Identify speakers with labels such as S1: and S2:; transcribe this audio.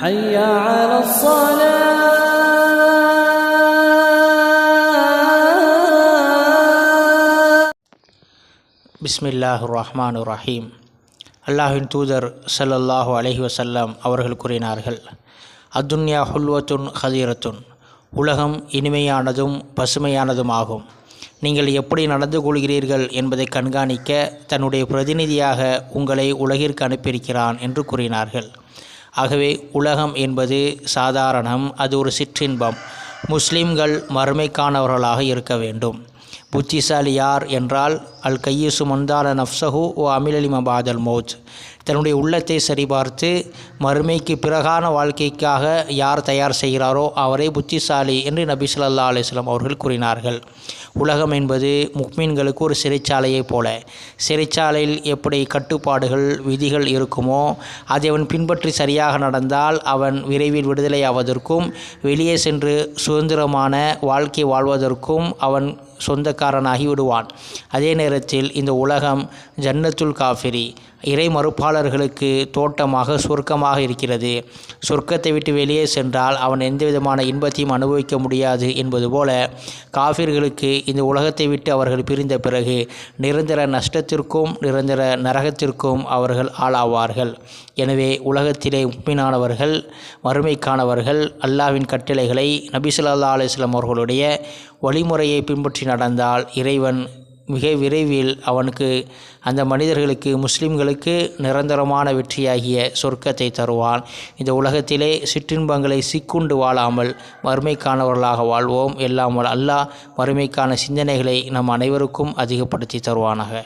S1: حي على الصلاة
S2: பிஸ்மில்லாஹ் ரஹ்மான் ரஹீம் அல்லாஹின் தூதர் ஸல்லல்லாஹு அலைஹி வஸல்லம் அவர்கள் கூறினார்கள் அத்துன்யா ஹுல்வத்துன் ஹதீரத்துன் உலகம் இனிமையானதும் பசுமையானதும் ஆகும் நீங்கள் எப்படி நடந்து கொள்கிறீர்கள் என்பதை கண்காணிக்க தன்னுடைய பிரதிநிதியாக உங்களை உலகிற்கு அனுப்பியிருக்கிறான் என்று கூறினார்கள் ஆகவே உலகம் என்பது சாதாரணம் அது ஒரு சிற்றின்பம். முஸ்லிம்கள் மறுமைக்கானவர்களாக இருக்க வேண்டும். புத்திசாலி யார் என்றால் அல் கையீசு மந்தான நஃப்சஹு ஓ அமிலலிமபாதல் மோஜ் தன்னுடைய உள்ளத்தை சரிபார்த்து மறுமைக்கு பிறகான வாழ்க்கைக்காக யார் தயார் செய்கிறாரோ அவரே புத்திசாலி என்று நபி சொல்லா அலைஹி அவர்கள் கூறினார்கள். உலகம் என்பது முக்மீன்களுக்கு ஒரு சிறைச்சாலையைப் போல. சிறைச்சாலையில் எப்படி கட்டுப்பாடுகள் விதிகள் இருக்குமோ அதை அவன் பின்பற்றி சரியாக நடந்தால் அவன் விரைவில் விடுதலை ஆவதற்கும் வெளியே சென்று சுதந்திரமான வாழ்க்கை வாழ்வதற்கும் அவன் சொந்தக்காரனாகி விடுவான். அதே நேரத்தில் இந்த உலகம் ஜன்னத்துல் காஃபிரி இறை மறுப்பாளர்களுக்கு தோட்டமாக சொர்க்கமாக இருக்கிறது. சொர்க்கத்தை விட்டு வெளியே சென்றால் அவன் எந்த விதமான இன்பத்தையும் அனுபவிக்க முடியாது என்பது போல காஃபிர்களுக்கு இந்த உலகத்தை விட்டு அவர்கள் பிரிந்த பிறகு நிரந்தர நஷ்டத்திற்கும் நிரந்தர நரகத்திற்கும் அவர்கள் ஆளாவார்கள். எனவே உலகத்திலே உண்மையானவர்கள் மறுமைக்கானவர்கள் அல்லாவின் கட்டளைகளை நபிசுல்லா ஸல்லல்லாஹு அவர்களுடைய வழிமுறையை பின்பற்றி நடந்தால் இறைவன் மிக விரைவில் அவனுக்கு அந்த மனிதர்களுக்கு முஸ்லிம்களுக்கு நிரந்தரமான வெற்றியாகிய சொர்க்கத்தை தருவான். இந்த உலகத்திலே சிற்றின்பங்களை சிக்குண்டு வாழாமல் மறுமைக்கானவர்களாக வாழ்வோம். எல்லாம் அல்லாஹ் மறுமைக்கான சிந்தனைகளை நம் அனைவருக்கும் அதிகப்படுத்தி தருவானாக.